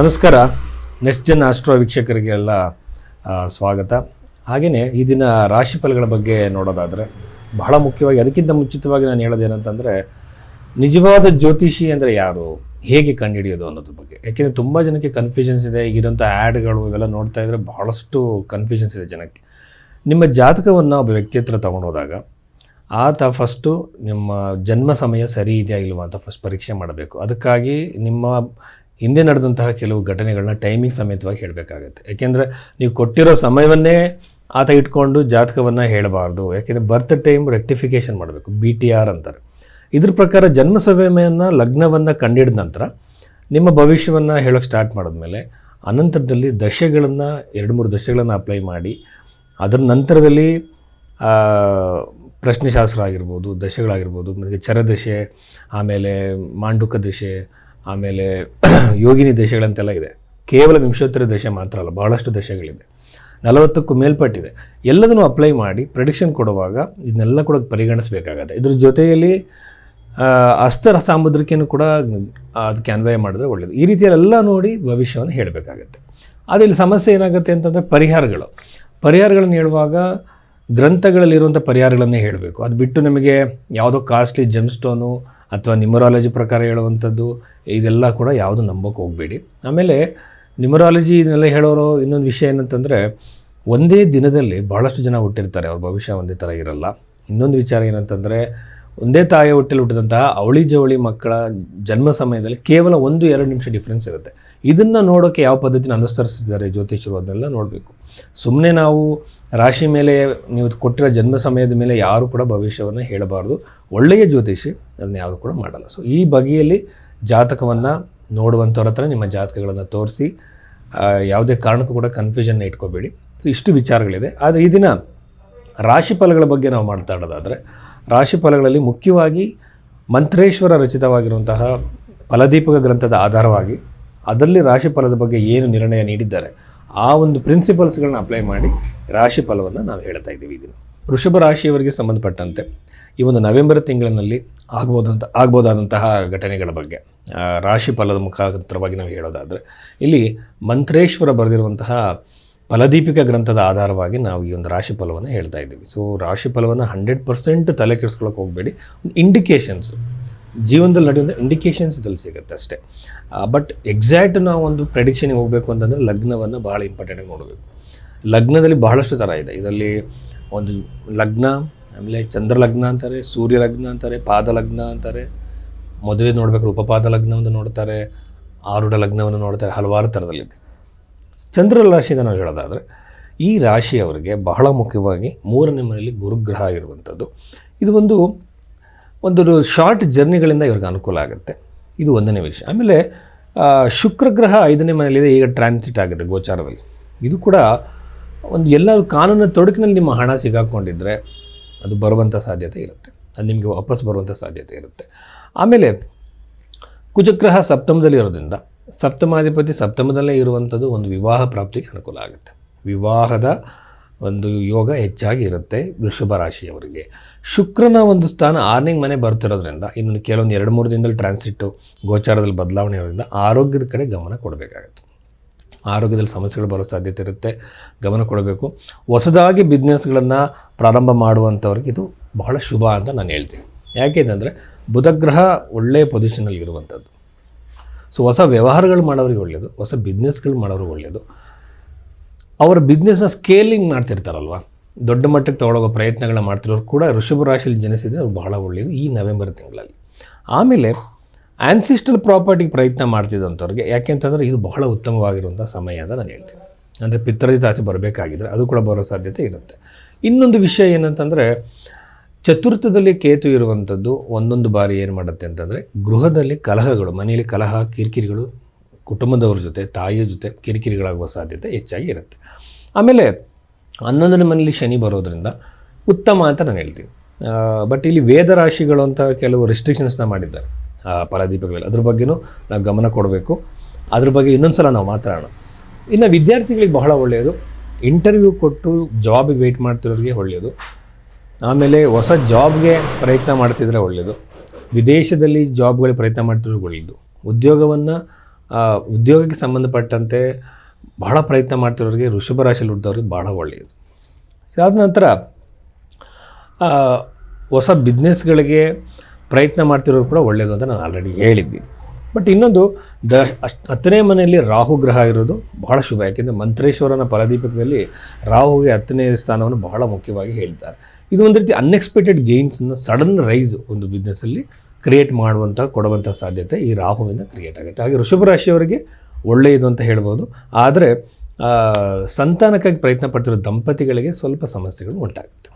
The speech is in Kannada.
ನಮಸ್ಕಾರ. ನೆಕ್ಸ್ಟ್ ಜನ ಆಸ್ಟ್ರೋ ವೀಕ್ಷಕರಿಗೆಲ್ಲ ಸ್ವಾಗತ. ಹಾಗೆಯೇ ಈ ದಿನ ರಾಶಿ ಫಲಗಳ ಬಗ್ಗೆ ನೋಡೋದಾದರೆ ಬಹಳ ಮುಖ್ಯವಾಗಿ ಅದಕ್ಕಿಂತ ಮುಂಚಿತವಾಗಿ ನಾನು ಹೇಳೋದೇನಂತಂದರೆ ನಿಜವಾದ ಜ್ಯೋತಿಷಿ ಅಂದರೆ ಯಾರು? ಹೇಗೆ ಕಂಡುಹಿಡಿಯೋದು ಅನ್ನೋದ್ರ ಬಗ್ಗೆ. ಯಾಕೆಂದರೆ ತುಂಬ ಜನಕ್ಕೆ ಕನ್ಫ್ಯೂಷನ್ಸ್ ಇದೆ ಈಗಿರೋಂಥ ಆ್ಯಡ್ಗಳು ಇವೆಲ್ಲ ನೋಡ್ತಾ ಇದ್ದರೆ ಬಹಳಷ್ಟು ಕನ್ಫ್ಯೂಷನ್ಸ್ ಇದೆ ಜನಕ್ಕೆ. ನಿಮ್ಮ ಜಾತಕವನ್ನು ಒಬ್ಬ ವ್ಯಕ್ತಿ ಹತ್ರ ತೊಗೊಂಡೋದಾಗ, ಆತ ಫಸ್ಟು ನಿಮ್ಮ ಜನ್ಮ ಸಮಯ ಸರಿ ಇದೆಯಾ ಇಲ್ವಾ ಅಂತ ಫಸ್ಟ್ ಪರೀಕ್ಷೆ ಮಾಡಬೇಕು. ಅದಕ್ಕಾಗಿ ನಿಮ್ಮ ಹಿಂದೆ ನಡೆದಂತಹ ಕೆಲವು ಘಟನೆಗಳನ್ನ ಟೈಮಿಂಗ್ ಸಮೇತವಾಗಿ ಹೇಳಬೇಕಾಗತ್ತೆ. ಯಾಕೆಂದರೆ ನೀವು ಕೊಟ್ಟಿರೋ ಸಮಯವನ್ನೇ ಆತ ಇಟ್ಕೊಂಡು ಜಾತಕವನ್ನು ಹೇಳಬಾರ್ದು. ಯಾಕೆಂದರೆ ಬರ್ತ್ ಟೈಮ್ ರೆಕ್ಟಿಫಿಕೇಷನ್ ಮಾಡಬೇಕು. ಬಿ ಟಿ ಆರ್ ಅಂತಾರೆ. ಇದ್ರ ಪ್ರಕಾರ ಜನ್ಮ ಸಮಯವನ್ನು ಲಗ್ನವನ್ನು ಕಂಡಿಡಿದ ನಂತರ ನಿಮ್ಮ ಭವಿಷ್ಯವನ್ನು ಹೇಳೋಕ್ಕೆ ಸ್ಟಾರ್ಟ್ ಮಾಡಿದ್ಮೇಲೆ ಅನಂತರದಲ್ಲಿ ದಶೆಗಳನ್ನು, ಎರಡು ಮೂರು ದಶೆಗಳನ್ನು ಅಪ್ಲೈ ಮಾಡಿ, ಅದರ ನಂತರದಲ್ಲಿ ಪ್ರಶ್ನೆಶಾಸ್ತ್ರ ಆಗಿರ್ಬೋದು, ದಶೆಗಳಾಗಿರ್ಬೋದು, ಮತ್ತು ಚರದಶೆ, ಆಮೇಲೆ ಮಾಂಡುಕ ದಶೆ ಆಮೇಲೆ ಯೋಗಿನಿ ದೇಶಗಳಂತೆಲ್ಲ ಇದೆ. ಕೇವಲ ವಿಂಶೋತ್ತರ ದೇಶ ಮಾತ್ರ ಅಲ್ಲ, ಬಹಳಷ್ಟು ದೇಶಗಳಿದೆ. ನಲವತ್ತಕ್ಕೂ ಮೇಲ್ಪಟ್ಟಿದೆ. ಎಲ್ಲದನ್ನು ಅಪ್ಲೈ ಮಾಡಿ ಪ್ರೆಡಿಕ್ಷನ್ ಕೊಡುವಾಗ ಇದನ್ನೆಲ್ಲ ಕೂಡ ಪರಿಗಣಿಸಬೇಕಾಗತ್ತೆ. ಇದ್ರ ಜೊತೆಯಲ್ಲಿ ಅಸ್ತರ ಸಾಮುದ್ರಿಕೆಯನ್ನು ಕೂಡ ಅದು ಅದಕ್ಕೆ ಅನ್ವಯ ಮಾಡಿದ್ರೆ ಒಳ್ಳೆಯದು ಈ ರೀತಿಯಲ್ಲೆಲ್ಲ ನೋಡಿ ಭವಿಷ್ಯವನ್ನು ಹೇಳಬೇಕಾಗತ್ತೆ. ಅದಿಲ್ಲಿ ಸಮಸ್ಯೆ ಏನಾಗುತ್ತೆ ಅಂತಂದರೆ ಪರಿಹಾರಗಳು. ಪರಿಹಾರಗಳನ್ನು ಹೇಳುವಾಗ ಗ್ರಂಥಗಳಲ್ಲಿರುವಂಥ ಪರಿಹಾರಗಳನ್ನೇ ಹೇಳಬೇಕು. ಅದು ಬಿಟ್ಟು ನಮಗೆ ಯಾವುದೋ ಕಾಸ್ಟ್ಲಿ ಜೆಮ್ ಸ್ಟೋನು ಅಥವಾ ನಿಮರಾಲಜಿ ಪ್ರಕಾರ ಹೇಳುವಂಥದ್ದು, ಇದೆಲ್ಲ ಕೂಡ ಯಾವುದು ನಂಬೋಕೆ ಹೋಗಬೇಡಿ. ಆಮೇಲೆ ನಿಮರಾಲಜಿ ಇದನ್ನೆಲ್ಲ ಹೇಳೋರು ಇನ್ನೊಂದು ವಿಷಯ ಏನಂತಂದರೆ, ಒಂದೇ ದಿನದಲ್ಲಿ ಭಾಳಷ್ಟು ಜನ ಹುಟ್ಟಿರ್ತಾರೆ, ಅವ್ರ ಭವಿಷ್ಯ ಒಂದೇ ಥರ ಇರಲ್ಲ. ಇನ್ನೊಂದು ವಿಚಾರ ಏನಂತಂದರೆ, ಒಂದೇ ತಾಯಿ ಹೊಟ್ಟೆಲಿ ಹುಟ್ಟಿದಂತಹ ಅವಳಿ ಜವಳಿ ಮಕ್ಕಳ ಜನ್ಮ ಸಮಯದಲ್ಲಿ ಕೇವಲ ಒಂದು, ಎರಡು ನಿಮಿಷ ಡಿಫ್ರೆನ್ಸ್ ಇರುತ್ತೆ. ಇದನ್ನು ನೋಡೋಕ್ಕೆ ಯಾವ ಪದ್ಧತಿನ ಅನುಸರಿಸಿದ್ದಾರೆ ಜ್ಯೋತಿಷರು ಅದನ್ನೆಲ್ಲ ನೋಡಬೇಕು. ಸುಮ್ಮನೆ ನಾವು ರಾಶಿ ಮೇಲೆ ನೀವು ಕೊಟ್ಟಿರೋ ಜನ್ಮ ಸಮಯದ ಮೇಲೆ ಯಾರು ಕೂಡ ಭವಿಷ್ಯವನ್ನು ಹೇಳಬಾರ್ದು. ಒಳ್ಳೆಯ ಜ್ಯೋತಿಷಿ ಅದನ್ನ ಯಾವುದು ಕೂಡ ಮಾಡಲ್ಲ. ಸೊ ಈ ಬಗೆಯಲ್ಲಿ ಜಾತಕವನ್ನು ನೋಡುವಂಥವ್ರ ಹತ್ರ ನಿಮ್ಮ ಜಾತಕಗಳನ್ನು ತೋರಿಸಿ ಯಾವುದೇ ಕಾರಣಕ್ಕೂ ಕೂಡ ಕನ್ಫ್ಯೂಷನ್ನ ಇಟ್ಕೋಬೇಡಿ. ಸೊ ಇಷ್ಟು ವಿಚಾರಗಳಿದೆ. ಆದರೆ ಈ ದಿನ ರಾಶಿ ಫಲಗಳ ಬಗ್ಗೆ ನಾವು ಮಾತಾಡೋದಾದರೆ ರಾಶಿ ಫಲಗಳಲ್ಲಿ ಮುಖ್ಯವಾಗಿ ಮಂತ್ರೇಶ್ವರ ರಚಿತವಾಗಿರುವಂತಹ ಫಲದೀಪಕ ಗ್ರಂಥದ ಆಧಾರವಾಗಿ ಅದರಲ್ಲಿ ರಾಶಿ ಫಲದ ಬಗ್ಗೆ ಏನು ನಿರ್ಣಯ ನೀಡಿದ್ದಾರೆ, ಆ ಒಂದು ಪ್ರಿನ್ಸಿಪಲ್ಸ್ಗಳನ್ನ ಅಪ್ಲೈ ಮಾಡಿ ರಾಶಿ ಫಲವನ್ನು ನಾವು ಹೇಳ್ತಾ ಇದ್ದೀವಿ ಈ ದಿನ. ವೃಷಭ ರಾಶಿಯವರಿಗೆ ಸಂಬಂಧಪಟ್ಟಂತೆ ಈ ಒಂದು ನವೆಂಬರ್ ತಿಂಗಳಿನಲ್ಲಿ ಆಗ್ಬೋದಂತ, ಆಗ್ಬೋದಾದಂತಹ ಘಟನೆಗಳ ಬಗ್ಗೆ ರಾಶಿ ಫಲದ ಮುಖಾಂತರವಾಗಿ ನಾವು ಹೇಳೋದಾದರೆ, ಇಲ್ಲಿ ಮಂತ್ರೇಶ್ವರ ಬರೆದಿರುವಂತಹ ಫಲದೀಪಿಕ ಗ್ರಂಥದ ಆಧಾರವಾಗಿ ನಾವು ಈ ಒಂದು ರಾಶಿ ಫಲವನ್ನು ಹೇಳ್ತಾ ಇದ್ದೀವಿ. ಸೊ ರಾಶಿ ಫಲವನ್ನು ಹಂಡ್ರೆಡ್ ಪರ್ಸೆಂಟ್ ತಲೆ ಕೆಡಿಸ್ಕೊಳಕ್ಕೆ ಹೋಗಬೇಡಿ. ಇಂಡಿಕೇಶನ್ಸ್ ಜೀವನದಲ್ಲಿ ನಡೆಯುವಂಥ ಇಂಡಿಕೇಶನ್ಸ್ ಇದರಲ್ಲಿ ಸಿಗುತ್ತೆ ಅಷ್ಟೇ. ಬಟ್ ಎಕ್ಸಾಕ್ಟ್ ನಾವು ಒಂದು ಪ್ರೆಡಿಕ್ಷನ್ಗೆ ಹೋಗಬೇಕು ಅಂತಂದರೆ ಲಗ್ನವನ್ನು ಭಾಳ ಇಂಪಾರ್ಟೆಂಟಾಗಿ ನೋಡಬೇಕು. ಲಗ್ನದಲ್ಲಿ ಬಹಳಷ್ಟು ಥರ ಇದೆ. ಇದರಲ್ಲಿ ಒಂದು ಲಗ್ನ, ಆಮೇಲೆ ಚಂದ್ರ ಲಗ್ನ ಅಂತಾರೆ ಸೂರ್ಯ ಲಗ್ನ ಅಂತಾರೆ ಪಾದ ಲಗ್ನ ಅಂತಾರೆ, ಮದುವೆ ನೋಡ್ಬೇಕಾದ್ರೆ ಉಪಪಾದ ಲಗ್ನವನ್ನು ನೋಡ್ತಾರೆ ಆರುಢ ಲಗ್ನವನ್ನು ನೋಡ್ತಾರೆ, ಹಲವಾರು ಥರದಲ್ಲಿ ಚಂದ್ರ ರಾಶಿಯಿಂದ ನಾವು ಹೇಳೋದಾದರೆ, ಈ ರಾಶಿಯವರಿಗೆ ಬಹಳ ಮುಖ್ಯವಾಗಿ ಮೂರನೇ ಮನೆಯಲ್ಲಿ ಗುರುಗ್ರಹ ಇರುವಂಥದ್ದು. ಇದು ಒಂದು ಒಂದು ಶಾರ್ಟ್ ಜರ್ನಿಗಳಿಂದ ಇವ್ರಿಗೆ ಅನುಕೂಲ ಆಗುತ್ತೆ. ಇದು ಒಂದನೇ ವಿಷಯ ಆಮೇಲೆ ಶುಕ್ರಗ್ರಹ ಶುಕ್ರ ಗ್ರಹ ಐದನೇ ಮನೆಯಲ್ಲಿದೆ, ಈಗ ಟ್ರಾನ್ಸಿಟ್ ಆಗುತ್ತೆ ಗೋಚಾರದಲ್ಲಿ. ಇದು ಕೂಡ ಒಂದು ಎಲ್ಲ ಕಾನೂನು ತೊಡಕಿನಲ್ಲಿ ನಿಮ್ಮ ಹಣ ಸಿಗಾಕೊಂಡಿದ್ದರೆ ಅದು ಬರುವಂಥ ಸಾಧ್ಯತೆ ಇರುತ್ತೆ. ಅದು ನಿಮಗೆ ವಾಪಸ್ ಬರುವಂಥ ಸಾಧ್ಯತೆ ಇರುತ್ತೆ. ಆಮೇಲೆ ಕುಜಗ್ರಹ ಸಪ್ತಮದಲ್ಲಿ ಇರೋದ್ರಿಂದ ಸಪ್ತಮಾಧಿಪತಿ ಸಪ್ತಮದಲ್ಲೇ ಇರುವಂಥದ್ದು ಒಂದು ವಿವಾಹ ಪ್ರಾಪ್ತಿಗೆ ಅನುಕೂಲ ಆಗುತ್ತೆ. ವಿವಾಹದ ಒಂದು ಯೋಗ ಹೆಚ್ಚಾಗಿ ಇರುತ್ತೆ ವೃಷಭ ರಾಶಿಯವರಿಗೆ. ಶುಕ್ರನ ಒಂದು ಸ್ಥಾನ ಆರನೇ ಮನೆ ಬರ್ತಿರೋದ್ರಿಂದ ಇನ್ನೊಂದು ಕೆಲವೊಂದು ಎರಡು ಮೂರು ದಿನದಲ್ಲಿ ಟ್ರಾನ್ಸಿಟ್ಟು ಗೋಚಾರದಲ್ಲಿ ಬದಲಾವಣೆ ಇರೋದ್ರಿಂದ ಆರೋಗ್ಯದ ಕಡೆ ಗಮನ ಕೊಡಬೇಕಾಗತ್ತೆ. ಆರೋಗ್ಯದಲ್ಲಿ ಸಮಸ್ಯೆಗಳು ಬರೋ ಸಾಧ್ಯತೆ ಇರುತ್ತೆ. ಗಮನ ಕೊಡಬೇಕು. ಹೊಸದಾಗಿ ಬಿಸ್ನೆಸ್ಗಳನ್ನು ಪ್ರಾರಂಭ ಮಾಡುವಂಥವ್ರಿಗೆ ಇದು ಬಹಳ ಶುಭ ಅಂತ ನಾನು ಹೇಳ್ತೀನಿ. ಯಾಕೆಂತಂದರೆ ಬುಧಗ್ರಹ ಒಳ್ಳೆಯ ಪೊಸಿಷನಲ್ಲಿ ಇರುವಂಥದ್ದು ಸೊ ಹೊಸ ವ್ಯವಹಾರಗಳು ಮಾಡೋರಿಗೆ ಒಳ್ಳೆಯದು ಹೊಸ ಬಿಸ್ನೆಸ್ಗಳು ಮಾಡೋರಿಗೆ ಒಳ್ಳೆಯದು ಅವರ ಬಿಸ್ನೆಸ್ನ ಸ್ಕೇಲಿಂಗ್ ಮಾಡ್ತಿರ್ತಾರಲ್ವ? ದೊಡ್ಡ ಮಟ್ಟಕ್ಕೆ ತಗೊಳ್ಳೋ ಪ್ರಯತ್ನಗಳನ್ನ ಮಾಡ್ತಿರೋರು ಕೂಡ ಋಷಭ ರಾಶಿಯಲ್ಲಿ ಜನಿಸಿದರೆ ಅವ್ರು ಬಹಳ ಒಳ್ಳೆಯದು ಈ ನವೆಂಬರ್ ತಿಂಗಳಲ್ಲಿ. ಆಮೇಲೆ ಆ್ಯನ್ಸಿಸ್ಟಲ್ ಪ್ರಾಪರ್ಟಿಗೆ ಪ್ರಯತ್ನ ಮಾಡ್ತಿದ್ದಂಥವ್ರಿಗೆ ಯಾಕೆಂತಂದರೆ ಇದು ಬಹಳ ಉತ್ತಮವಾಗಿರುವಂಥ ಸಮಯ ಅಂತ ನಾನು ಹೇಳ್ತೀನಿ. ಅಂದರೆ ಪಿತ್ತರಜಿತ ಆಸೆ ಬರಬೇಕಾಗಿದ್ರೆ ಅದು ಕೂಡ ಬರೋ ಸಾಧ್ಯತೆ ಇರುತ್ತೆ. ಇನ್ನೊಂದು ವಿಷಯ ಏನಂತಂದರೆ, ಚತುರ್ಥದಲ್ಲಿ ಕೇತು ಇರುವಂಥದ್ದು ಒಂದೊಂದು ಬಾರಿ ಏನು ಮಾಡುತ್ತೆ ಅಂತಂದರೆ, ಗೃಹದಲ್ಲಿ ಕಲಹಗಳು, ಮನೆಯಲ್ಲಿ ಕಲಹ, ಕಿರಿಕಿರಿಗಳು, ಕುಟುಂಬದವ್ರ ಜೊತೆ, ತಾಯಿಯ ಜೊತೆ ಕಿರಿಕಿರಿಗಳಾಗುವ ಸಾಧ್ಯತೆ ಹೆಚ್ಚಾಗಿ ಇರುತ್ತೆ. ಆಮೇಲೆ ಹನ್ನೊಂದನೇ ಮನೆಯಲ್ಲಿ ಶನಿ ಬರೋದರಿಂದ ಉತ್ತಮ ಅಂತ ನಾನು ಹೇಳ್ತೀನಿ. ಬಟ್ ಇಲ್ಲಿ ವೇದ ರಾಶಿಗಳು ಅಂತ ಕೆಲವು ರೆಸ್ಟ್ರಿಕ್ಷನ್ಸ್ನ ಮಾಡಿದ್ದಾರೆ. ಫಲದೀಪಗಳಲ್ಲಿ ಅದ್ರ ಬಗ್ಗೆನೂ ನಾವು ಗಮನ ಕೊಡಬೇಕು. ಅದ್ರ ಬಗ್ಗೆ ಇನ್ನೊಂದು ಸಲ ನಾವು ಮಾತಾಡೋಣ. ಇನ್ನು ವಿದ್ಯಾರ್ಥಿಗಳಿಗೆ ಬಹಳ ಒಳ್ಳೆಯದು. ಇಂಟರ್ವ್ಯೂ ಕೊಟ್ಟು ಜಾಬಿಗೆ ವೆಯ್ಟ್ ಮಾಡ್ತಿರೋರಿಗೆ ಒಳ್ಳೆಯದು. ಆಮೇಲೆ ಹೊಸ ಜಾಬ್ಗೆ ಪ್ರಯತ್ನ ಮಾಡ್ತಿದ್ರೆ ಒಳ್ಳೆಯದು. ವಿದೇಶದಲ್ಲಿ ಜಾಬ್ಗಳಿಗೆ ಪ್ರಯತ್ನ ಮಾಡ್ತಿರೋ ಒಳ್ಳೆಯದು. ಉದ್ಯೋಗವನ್ನು ಉದ್ಯೋಗಕ್ಕೆ ಸಂಬಂಧಪಟ್ಟಂತೆ ಬಹಳ ಪ್ರಯತ್ನ ಮಾಡ್ತಿರೋರಿಗೆ ಋಷಭ ರಾಶಿಯಲ್ಲಿ ಹುಟ್ಟಿದವ್ರಿಗೆ ಬಹಳ ಒಳ್ಳೆಯದು. ಇದಾದ ನಂತರ ಹೊಸ ಬಿಸ್ನೆಸ್ಗಳಿಗೆ ಪ್ರಯತ್ನ ಮಾಡ್ತಿರೋರು ಕೂಡ ಒಳ್ಳೆಯದು ಅಂತ ನಾನು ಆಲ್ರೆಡಿ ಹೇಳಿದ್ದೀನಿ ಬಟ್ ಇನ್ನೊಂದು, ದ ಅಷ್ಟು ಹತ್ತನೇ ಮನೆಯಲ್ಲಿ ರಾಹು ಗ್ರಹ ಇರೋದು ಬಹಳ ಶುಭ, ಯಾಕೆಂದರೆ ಮಂತ್ರೇಶ್ವರನ ಫಲದೀಪಕದಲ್ಲಿ ರಾಹುಗೆ ಹತ್ತನೇ ಸ್ಥಾನವನ್ನು ಬಹಳ ಮುಖ್ಯವಾಗಿ ಹೇಳ್ತಾರೆ. ಇದು ಒಂದು ರೀತಿ ಅನ್ಎಕ್ಸ್ಪೆಕ್ಟೆಡ್ ಗೇಮ್ಸನ್ನು ಸಡನ್ ರೈಸ್ ಒಂದು ಬಿಸ್ನೆಸ್ಸಲ್ಲಿ ಕ್ರಿಯೇಟ್ ಮಾಡುವಂಥ ಕೊಡುವಂಥ ಸಾಧ್ಯತೆ ಈ ರಾಹುವಿಂದ ಕ್ರಿಯೇಟ್ ಆಗುತ್ತೆ. ಹಾಗೆ ವೃಷಭ ರಾಶಿಯವರಿಗೆ ಒಳ್ಳೆಯದು ಅಂತ ಹೇಳ್ಬೋದು. ಆದರೆ ಸಂತಾನಕ್ಕಾಗಿ ಪ್ರಯತ್ನ ಪಡ್ತಿರೋ ದಂಪತಿಗಳಿಗೆ ಸ್ವಲ್ಪ ಸಮಸ್ಯೆಗಳು ಉಂಟಾಗುತ್ತೆ.